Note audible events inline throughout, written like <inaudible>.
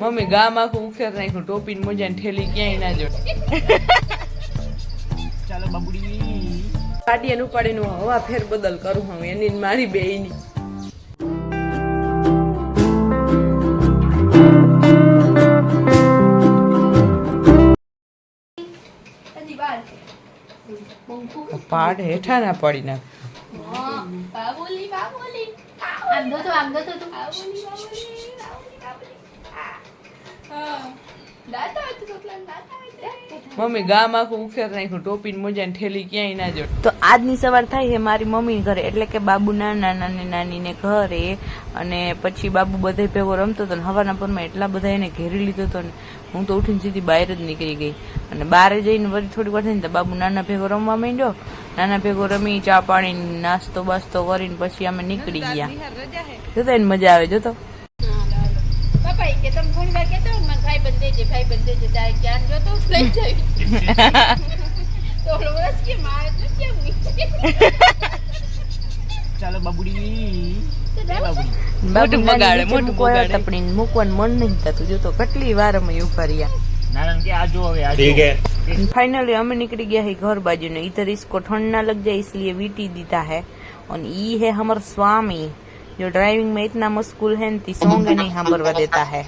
Mummy ગામ આખું ઉખેર નાખ્યું ટોપી ને મોજા ઠેલી ક્યાંય ના જો ચાલો બાબુડી. પાટિયાન ઉપાડીને હું હવા ફેર બદલ કરું હું એની ને મારી બેયની. પાડ હેઠા ના પડી ના બાબુલી બાબુલી. આમ તો આમ તો તું બાબુલી બાબુલી બાબુલી બાબુલી હા દાતા હોય તો કેટલા દાતા હોય મમ્મી ગામ આખું ઉખેર નાખ્યું ટોપી ને મોજા ને ઠેલી ક્યાંય ના જો તો આજની સવાર થાય છે મારી મમ્મી ઘરે એટલે કે બાબુ નાના નાની નાની ને ઘરે અને પછી બાબુ બધે ભેગો રમતો હતો ને હવાના પરમાં એટલા બધા એને ઘેરી લીધો હતો ને હું તો ઉઠીને સીધી બહાર જ નીકળી ગઈ. અને બહાર જઈને વળી થોડી વાર થઈને તો બાબુ નાના ભેગો રમવા માંડ્યો. નાના ભેગો રમી ચા પાણી નાસ્તો બાસ્તો કરીને પછી અમે નીકળી ગયા. જોતો એને મજા આવે જોતો? કે તમે ઘણી વાર કહેતો હોય ને મને ભાઈ બંધ દેજે ભાઈ બંધ દેજે તારે ક્યાં જોતો હોય લઈ જાય તો ઓલો વર્ષ કે મારે તો કેમ નીચે ચાલો બાબુડી તો એ બાબુડી મોટું બાબુ બગાડે, નાની મોટું નીચે મૂકવા બગાડે. તપડીને મૂકવાનું મન નહીં થતું જોતો કેટલી વાર અમે ઉભા રહ્યા નારાયણ કે આજો હવે આજો ठीक है फाइनली हमें निकल गया है घर बाजू ने इधर इसको ठंड ना लग जाए इसलिए वीटी देता है और ये है हमारा स्वामी जो ड्राइविंग में इतना मशगूल है न ती सॉन्ग नहीं सांभरवा देता है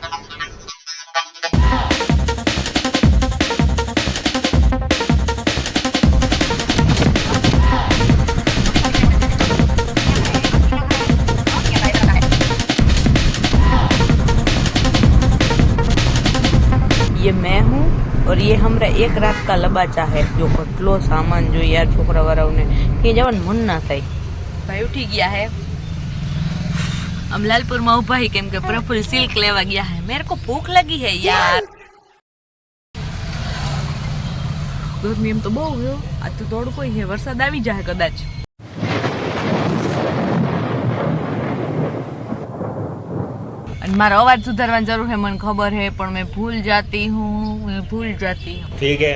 और ये हमरे एक रात का लबाचा है, जो कटलो सामान जो यार छोकरा वराव ने के जवन मन ना थई भाई उठी गया है। हम लालपुर में उभा केम के प्रफुल सिल्क लेवा गया है। मेरे को भूख लगी है यार। गर्मी में तो बहुत है। आज तो दौड़ को है वर्षा दावी जाए कदाच। મારો અવાજ સુધારવાની જરૂર છે મને ખબર છે પણ મેં ભૂલ જાતી હું ભૂલ જાતી હું. ઠીક હે.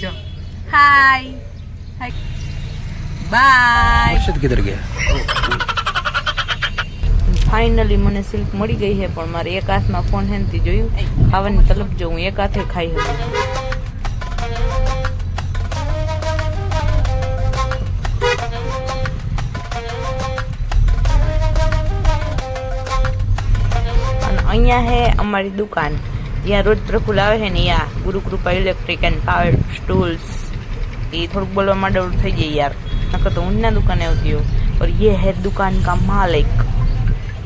જો. હાય હાય બાય અર્ષદ કિધર ગયા. ફાઇનલી મને સિલ્ક મળી ગઈ છે પણ મારે એક હાથમાં ફોન હેનથી જોયું. ખાવાની તલબ જો હું એક હાથે ખાઈ હતી અહીંયા છે અમારી દુકાન જ્યાં રોજ પ્રફુલ આવે છે ને યા Gurukrupa electric and power tools એ થોડુંક બોલવા માટે થઈ જાય યાર નકર તો ઊંડના દુકાને આવતી हो और ये है दुकान का मालिक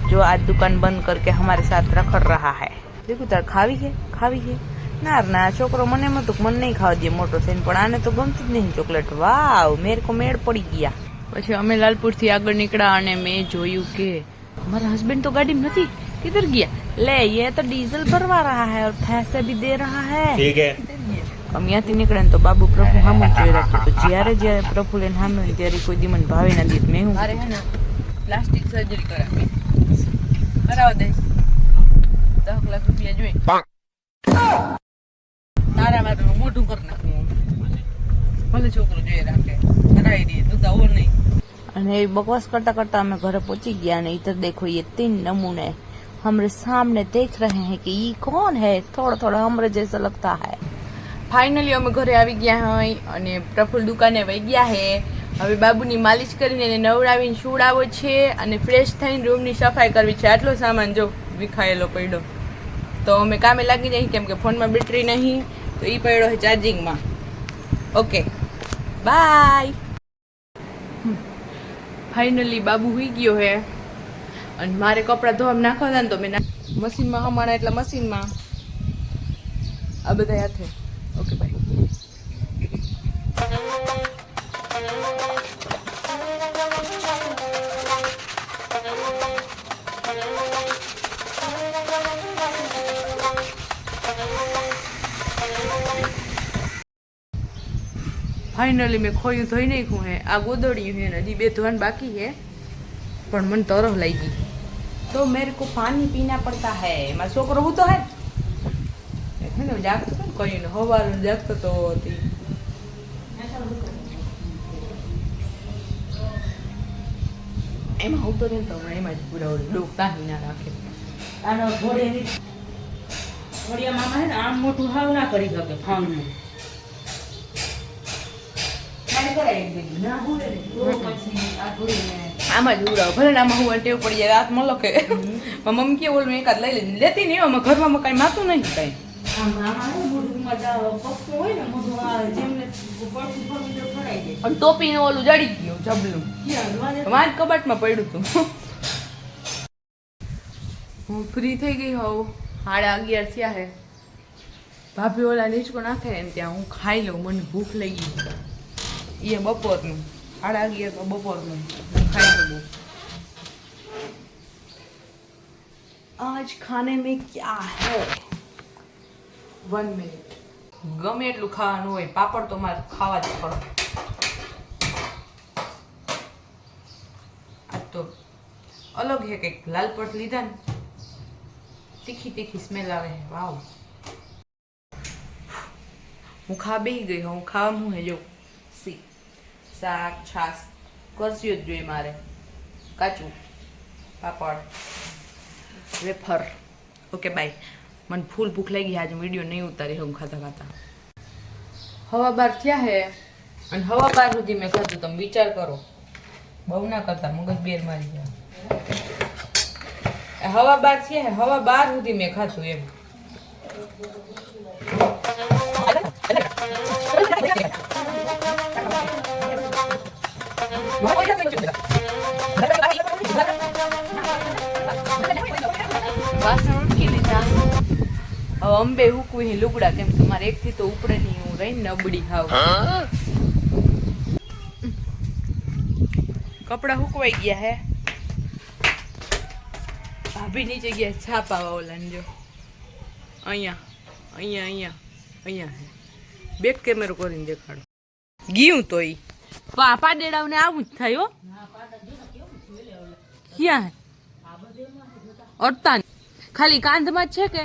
जो आज दुकान बंद करके हमारे साथ रखड़ रहा है देखो તાર ખાવી છે ખાવી છે ના રે ના છોકરો મને એમ હતું કે મને નહીં ખાવા દે મોટો થઈને પણ આને તો ગમતી જ નહીં ચોકલેટ વાવ મેર કો મેળ પડી ગયા પછી અમે લાલપુરથી આગળ નીકળ્યા અને મેં જોયું કે हमारा हस्बैंड तो गाड़ी में નથી किधर गया ले ये तो डीजल भरवा रहा है और पैसे भी दे रहा है ठीक है અમે ત્યાંથી નીકળે ને તો બાબુ પ્રભુ સામે જ જોઈ રાખતો તો જ્યારે જ્યારે પ્રભુ લઈને સામે હોય ત્યારે કોઈ દી મને ભાવે ના દીધ મેં મારે હું હે ને પ્લાસ્ટિક સર્જરી કરાવી કરાવ દઈશ દસ લાખ રૂપિયા જોઈ તારા માટે મોઢું કરી નાખું ભલે છોકરો જોઈ રાખે કરાવી દઈએ તું તો આવો નહીં અને એ બકવાસ करता करता અમે ઘરે પહોંચી ગયા અને इधर देखो ये तीन नमूने हमरे सामने देख रहे हैं कि ये कौन है थोड़ा थोड़ा हमरे जैसा लगता है ફાઇનલી અમે ઘરે આવી ગયા હોય અને પ્રફુલ્લ દુકાને વહી ગયા હે હવે બાબુની માલિશ કરીને એને નવડાવીને સુડાવો છે અને ફ્રેશ થઈને રૂમની સફાઈ કરવી છે આટલો સામાન જો વિખાયેલો પડ્યો તો અમે કામે લાગી જઈએ કેમ કે ફોનમાં બેટરી નહીં તો એ પડ્યો છે ચાર્જિંગમાં ઓકે બાય ફાઇનલી બાબુ હોઈ ગયો હે અને મારે કપડાં ધોવા નાખવા હતા ને તો મેં મશીનમાં હમણાં એટલે મશીનમાં. આ બધા હાથે ઓકે બાય ફાઇનલી મેં ખોયું ધોઈ નાખ્યું હે. આ ગોદડ્યું હે હજી બે ધોવાનું બાકી હે. પણ મને તરફ લાગી. तो मेरे को पानी पीना पड़ता है मैं છોકરો હું તો હે હે ને જાગતો હતો ને કઈ ને હવારે જાગતો તો હતી એમાં હું તો રહેતો હમણાં એમાં જ પૂરા ડોક તાહી ના રાખે આનો ઘોડેની ઘોડિયા મામા હે ને આમ મોટું હાવ ના કરી શકે ફાંગનું આમાં જ ઉડાવ. ભલે આમાં હું ટેવ પડી જાય રાત મલો કે. મમ્મી કે ઓલું એકાદ લઈ લેતી નહીં અમે ઘરમાં કઈ માતું નહીં કઈ. આમ ને ઓલું જડી ગયું જબલું. વાંચ કબાટમાં પડ્યું હતું હું ફ્રી થઈ ગઈ હોઉં. સાડા અગિયાર થયા હે. ભાભી ઓલા નીચકો નાખે ને ત્યાં હું ખાઈ લઉં મને ભૂખ લાગી. એ બપોરનું. સાડા અગિયાર બપોરનું. ખાઈ લઉં આજ ખાને મેં ક્યાં હે? વન મિનિટ ગમે એટલું ખાવાનું હોય, પાપડ તો મારે ખાવા જ પડે. આ તો અલગ હે કંઈક લાલ પટ લીધા ને તીખી તીખી સ્મેલ આવે વાવ. હું ખા બેહી ગઈ, હું ખાવા હું હે જો. સી. શાક છાસ કરસ્યો જ જોઈએ મારે. કાચું. પાપડ. વેફર. Okay bye. મને ફૂલ ભૂખ લાગી આજે વીડિયો નહીં ઉતારી હું ખાતા ખાતા. હવા બાર થયા હે? અને હવા બાર સુધી મેં ખાધું તમે વિચાર કરો. બહુ ના કરતા મગજ બેર મારી ગયા. હવા બાર છે હવા બાર સુધી મેં ખાધું એમ. અંબે હુકવી હી લુગડા કેમ કે મારે એકથી તો ઉપડે નહીં હું રહી, નબળી હાવ. કપડા હુકવાઈ ગયા હે. ભાભી નીચે ગયા છાપા ઓલા જો. અહીંયા અહીંયા અહીંયા અહીંયા હે. બેક કેમેરો કરીને દેખાડો. ગયું તો ઈ. પાપા ડેડાવને આવું જ થાય હો. ક્યાં અડતા ખાલી કાંધમાં જ છે કે?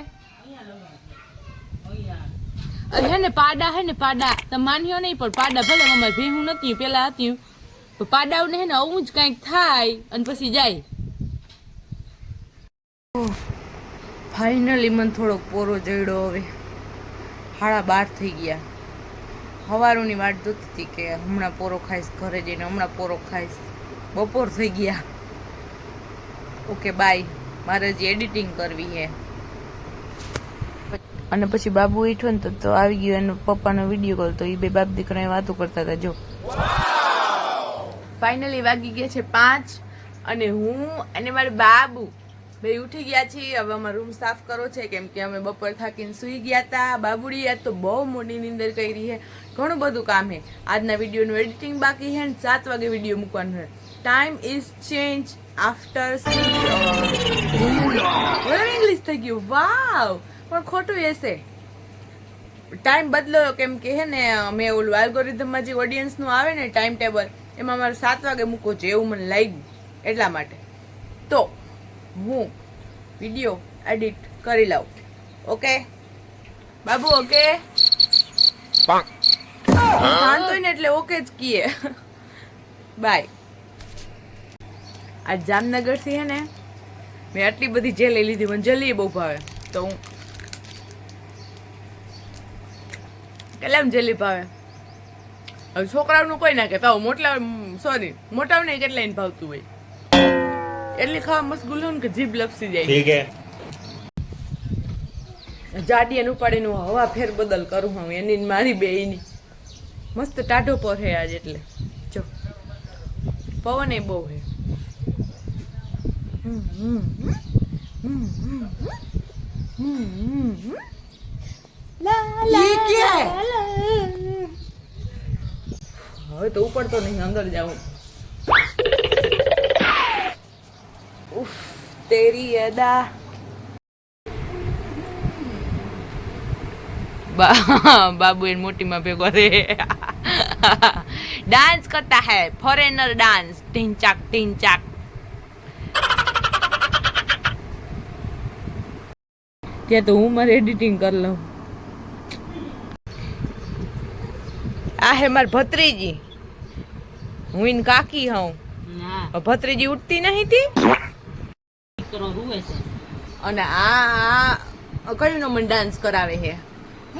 હે ને પાડા હે ને પાડા. તમે માન્યો નહીં પણ પાડા ભલે અમારે ભેહું નથી પેલા હતી. પણ પાડાઓને હે ને આવું જ કાંઈક થાય અને પછી જાય. ફાઇનલી મને થોડોક પોરો જડ્યો હવે. હાડા બાર થઈ ગયા. હવારોની વાટ જોતી હતી કે હમણાં પોરો ખાઈશ, ઘરે જઈને હમણાં પોરો ખાઈશ. બપોર થઈ ગયા. Okay, bye. મારે હજી એડિટિંગ કરવી છે અને પછી બાબુ ઉઠ્યો ને તો આવી ગયો એનો પપ્પાનો વીડિયો કોલ તો એ બે બાપ દીકરા વાતો કરતા હતા, જો. ફાઇનલી વાગી ગયા છે પાંચ અને હું અને મારે બાબુ બે ઉઠી ગયા છીએ. હવે અમારો રૂમ સાફ કરવો છે. કેમ કે અમે બપોર થાકીને સૂઈ ગયા હતા બાબુડી આજ તો બહુ મોટી નીંદર કરી છે ઘણું બધું કામ છે આજના વિડીયોનું એડિટિંગ બાકી છે સાત વાગે વીડિયો મૂકવાનું છે time is change after English થઈ ગયું. વાવ પણ ખોટું એસે ટાઈમ બદલો કેમ કે હે ને મેં ઓલું આલ્ગોરિધમમાં જે ઓડિયન્સનું આવે ને ટાઈમ ટેબલ એમાં મારે સાત વાગે મૂકો છે. એવું મને લાગ્યું. એટલા માટે. તો હું વીડિયો એડિટ કરી લઉં. ઓકે બાબુ ઓકે શાંત હોય ને એટલે ઓકે જ કીએ. બાય આ જામનગરથી હે ને મેં આટલી બધી જેલી લીધી મને જલ્દી બહુ ભાવે. તો હું કેટલામ જલ્દી ભાવે. હવે છોકરાઓનું કોઈ ના કહેતા મોટલા સોરી મોટાઓને કેટલા ભાવતું હોય. એટલી ખાવા મસ્ત ગુલ્લો કે જીભ લપસી જાય. ઠીક હે. જાડિયન ઉપાડીને હવા ફેર બદલ કરું હું એની મારી બેયની. મસ્ત ટાઢો પર હે આજ એટલે. જો. પવન એ બહુ હે. હવે તો ઉપડતો નહીં અંદર જાઉં. ઉફ તેરી અદા બા- બાબુ એની મોટીમાં ભેગો રે ડાન્સ કરતા હે ફોરેનર ડાન્સ ટીંચાક ટીંચાક ત્યાં તો હું મારે એડિટિંગ કરી લઉં આ હે મારી ભત્રીજી હું એને કાકી હોઉં ના ભત્રીજી ઉઠતી નહીં તી કરો રૂવે છે. અને આ આ કયું મને ડાન્સ કરાવે છે.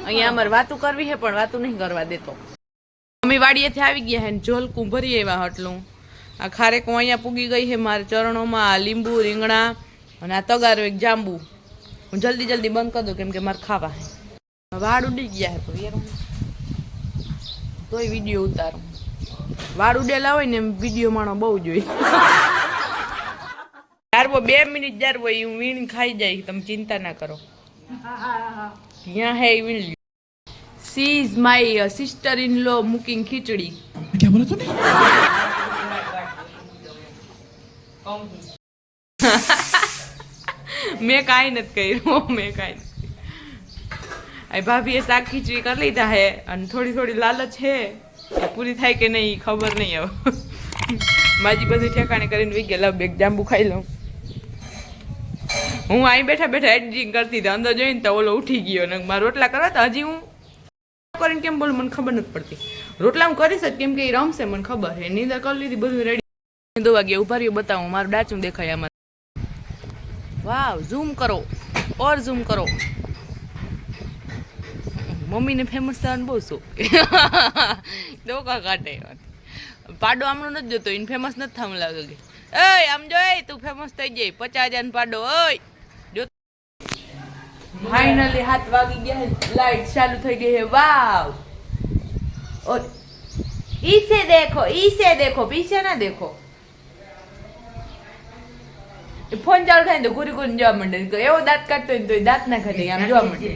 અહીંયા અમારે વાતું કરવી છે પણ વાતું નહીં કરવા દેતો. અમે વાડીએથી આવી ગયા હે જોલ કુંભરી એવા હટલું. આ ખારેક હું અહીંયા પૂગી ગઈ છે મારા ચરણોમાં આ લીંબુ રીંગણા અને આ તગારો એક જાંબુ. હું જલ્દી જલ્દી બંધ કરી દઉં કેમ કે મારે ખાવા છે. વાળ ઉડી ગયા હે તો યાર તોય વીડિયો ઉતારું. વાળ ઉડેલા હોય ને એમ વીડિયો માણો બહુ જોઈ. જારવો બે મિનિટ જારવો એ હું વીણ ખાઈ જાય તમે ચિંતા ના કરો. ત્યાં હે વીણ. She is my sister in law making khichdi <laughs> મેં કાંઈ નથી કર્યું મેં કાંઈ નથી. ભાભીએ શાક ખીચડી કરી લીધા હે અને થોડી થોડી લાલચ એ પૂરી થાય કે નહીં ખબર નહીં હવે. <laughs> માજી બધું ઠેકાણે કરીને વી ગયેલા બેગ જાંબુ ખાઈ લઉં. હું અહીં બેઠા બેઠા એડિટિંગ કરતી હતી. અંદર જોઈને તો ઓલો ઉઠી ગયો ને મારા રોટલા કરવા તો હજી હું કરીને કેમ બોલું, મને ખબર નથી પડતી. રોટલા હું કરીશ જ, કેમ કે એ રમશે, મને ખબર છે. નીંદર કરી લીધી, બધું રેડી દો વાગે ઊભા રહ્યો, બતાવું, મારું ડાચું દેખાય આમાં. વાવ ઝૂમ કરો. ઓર ઝૂમ કરો. મમ્મીને ફેમસ થવાનું બહુ શોખ. ડોકા કાઢે. પાડો આમનો નથી જોતો એને ફેમસ નથી થવું લાગે. એય આમ જોઈ તું ફેમસ થઈ જાય પચાસ હજાર પાડો, ઓય. જો ફાઇનલી હાથ વાગી ગયા લાઈટ ચાલુ થઈ ગઈ હે. વાવ ઈસે દેખો ઈસે દેખો પીછે ના દેખો. ફોન ચાલુ થાય તો ઘૂરી ઘૂરી જોવા માંડે. એવો દાંત કાઢતો હોય તો દાંત ના ખાતે આમ જોવા માંડે.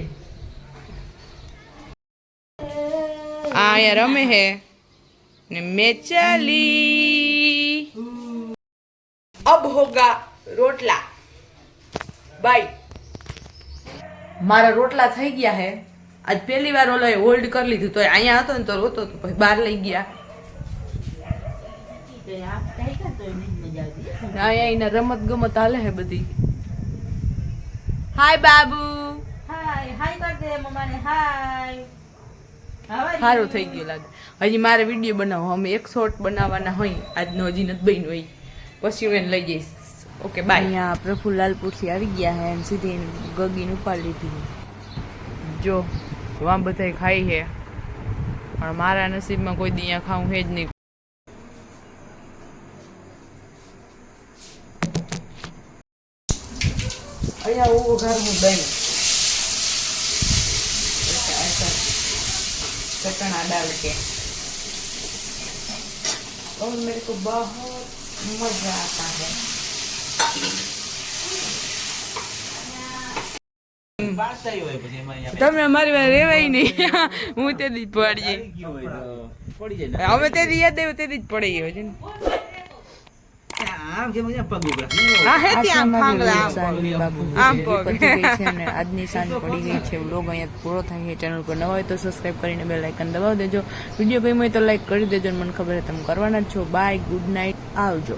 આ યાર રમે હે. ને મેં ચાલી અબ હોગા રોટલા. બાય મારા રોટલા થઈ ગયા હે. આજ પહેલી વાર ઓલો હોલ્ડ કરી લીધું તો અહીંયા હતો ને તો રોતો હતો પછી બહાર લઈ ગયા. અહીંયા એના રમત ગમત હાલે હે બધી. હાય બાબુ. સારું થઈ ગયું લાગે. હજી મારે વીડિયો બનાવો અમે એક શોર્ટ બનાવવાના હોય. આજનો હજી નથી બન્યું હોય પછી હું એને લઈ જઈશ. ઓકે બાય અહીંયા પ્રફુલ્લાલપુરથી આવી ગયા હે અને સીધી ગગીને ઉપાડી લીધી જો આ બધા ખાઈ છે પણ મારા નસીબમાં કોઈ દી અહીંયા ખાવું હે જ નહીં અહીંયા હું ઘરનું દહીં चटना डाल के और मेरे को बहुत मजा आता है તમે અમારી વાર રેવાય નહીં. હું તે દી પડી આવી ગયું હોય તો પડી જાય હવે તે દી યાદ આવ્યું તે દી પડી ગયો છે આજની સાંજ પડી ગઈ છે વ્લોગ અહીંયા પૂરો થાય છે. ચેનલ પર નવા હોય તો સબસ્ક્રાઇબ કરીને બે લાઇકન દબાવી દેજો. વીડિયો ગમ્યો હોય તો લાઈક કરી દેજો મને ખબર છે તમે કરવાના જ છો. બાય ગુડ નાઇટ આવજો.